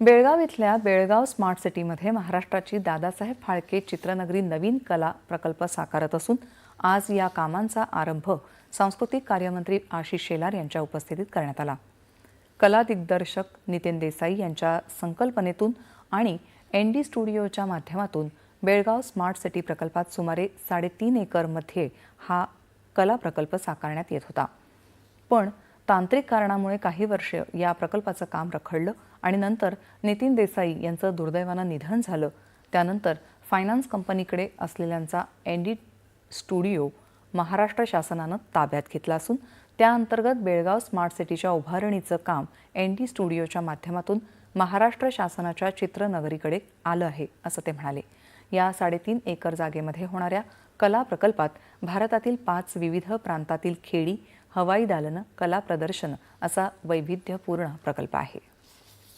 बेळगाव इथल्या बेळगाव स्मार्ट सिटीमध्ये महाराष्ट्राची दादासाहेब फाळके चित्रनगरी नवीन कला प्रकल्प साकारत असून आज या कामांचा आरंभ सांस्कृतिक कार्यमंत्री आशिष शेलार यांच्या उपस्थितीत करण्यात आला. कला दिग्दर्शक नितीन देसाई यांच्या संकल्पनेतून आणि एन डी स्टुडिओच्या माध्यमातून बेळगाव स्मार्ट सिटी प्रकल्पात सुमारे साडेतीन एकरमध्ये हा कला प्रकल्प साकारण्यात येत होता. पण तांत्रिक कारणामुळे काही वर्ष या प्रकल्पाचं काम रखडलं आणि नंतर नितीन देसाई यांचं दुर्दैवानं निधन झालं. त्यानंतर फायनान्स कंपनीकडे असलेल्यांचा एन डी स्टुडिओ महाराष्ट्र शासनानं ताब्यात घेतला असून त्याअंतर्गत बेळगाव स्मार्ट सिटीच्या उभारणीचं काम एन डी स्टुडिओच्या माध्यमातून महाराष्ट्र शासनाच्या चित्रनगरीकडे आलं आहे असं ते म्हणाले. या साडेतीन एकर जागेमध्ये होणाऱ्या कला प्रकल्पात भारतातील पाच विविध प्रांतातील खेडी हवाई दालनं कला प्रदर्शन असा वैविध्यपूर्ण प्रकल्प आहे.